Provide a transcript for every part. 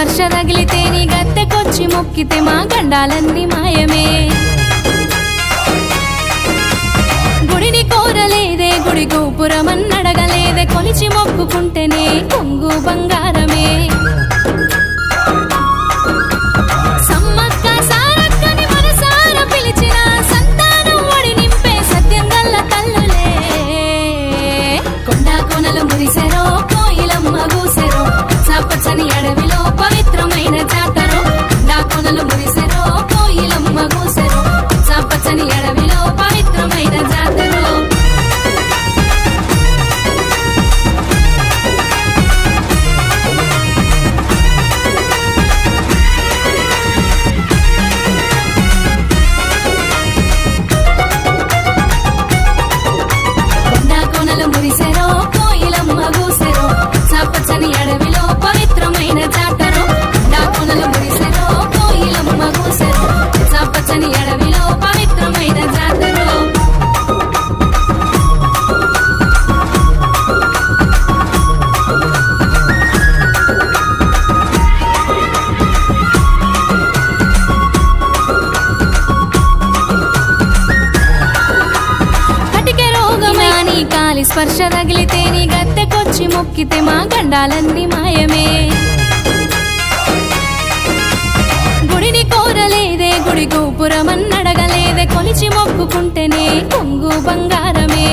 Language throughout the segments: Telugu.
స్పర్శ తగిలితే నీ గత్తెకొచ్చి మొక్కితే మా గండాలన్నీ మాయమే. గుడిని కోరలేదే గుడి గోపురమన్నడగలేదే కొలిచి మొక్కుకుంటేనే కొంగు బంగారమే. గాలి స్పర్శ తగిలితే నీ గద్దెకొచ్చి మొక్కితే మా గండాలన్నీ మాయమే. గుడిని కోరలేదే గుడి గోపురమన్నడగలేదే కొలిచి మొక్కుకుంటేనే కొంగు బంగారమే.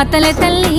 మాతల తల్లి.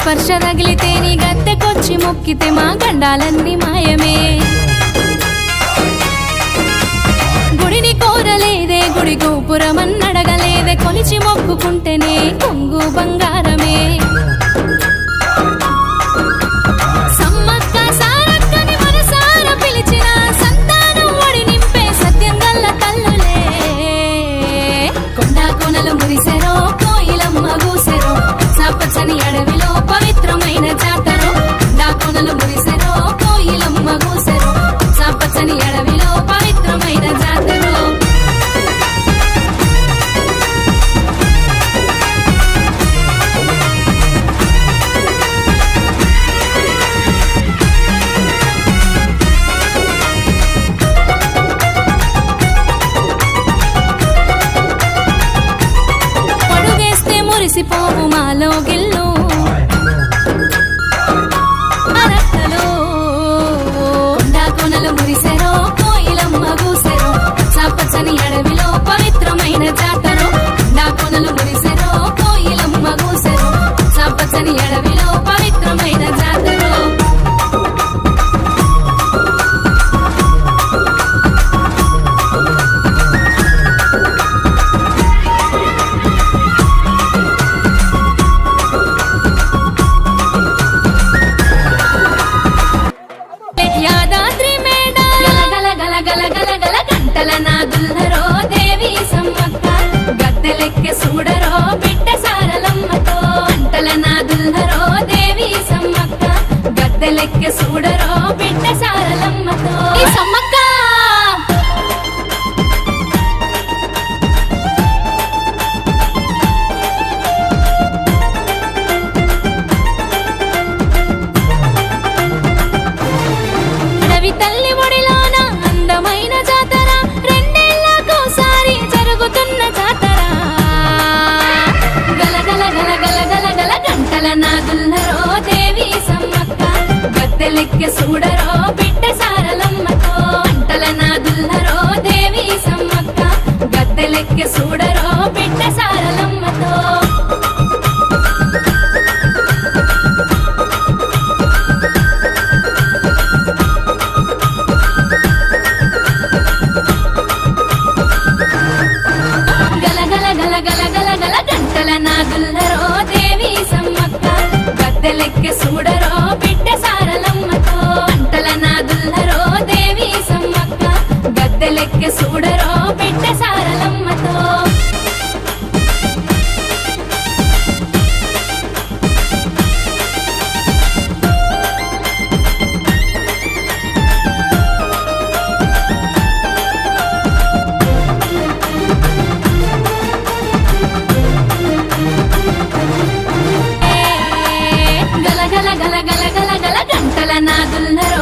స్పర్శ తగిలితే నీ గద్దెకొచ్చి మొక్కితే మా గండాలన్నీ మాయమే. గుడిని కోరలేదే గుడి గోపురమన్నడగలేదే కొలిచి మొక్కుకుంటేనే కొంగు బంగారమే. మురిసిపోవు మాలో గిల్ లెక్క చూడరో బిడ్డ సారలమ్మతో అంటల నాదుల్లరో దేవి సమ్మక్క. గద్దె లెక్క చూడరో బిడ్డ సారలమ్మతో. లెక్క చూడ dinero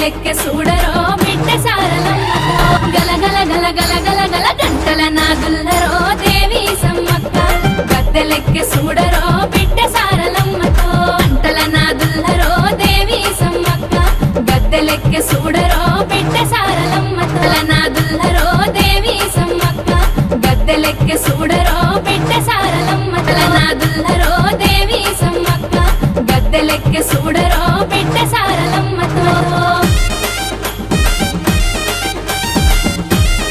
లెక్క గల గల గల గల గంటల నాదుల్లరో దేవి సమ్మక్క. గద్దె లెక్క చూడరో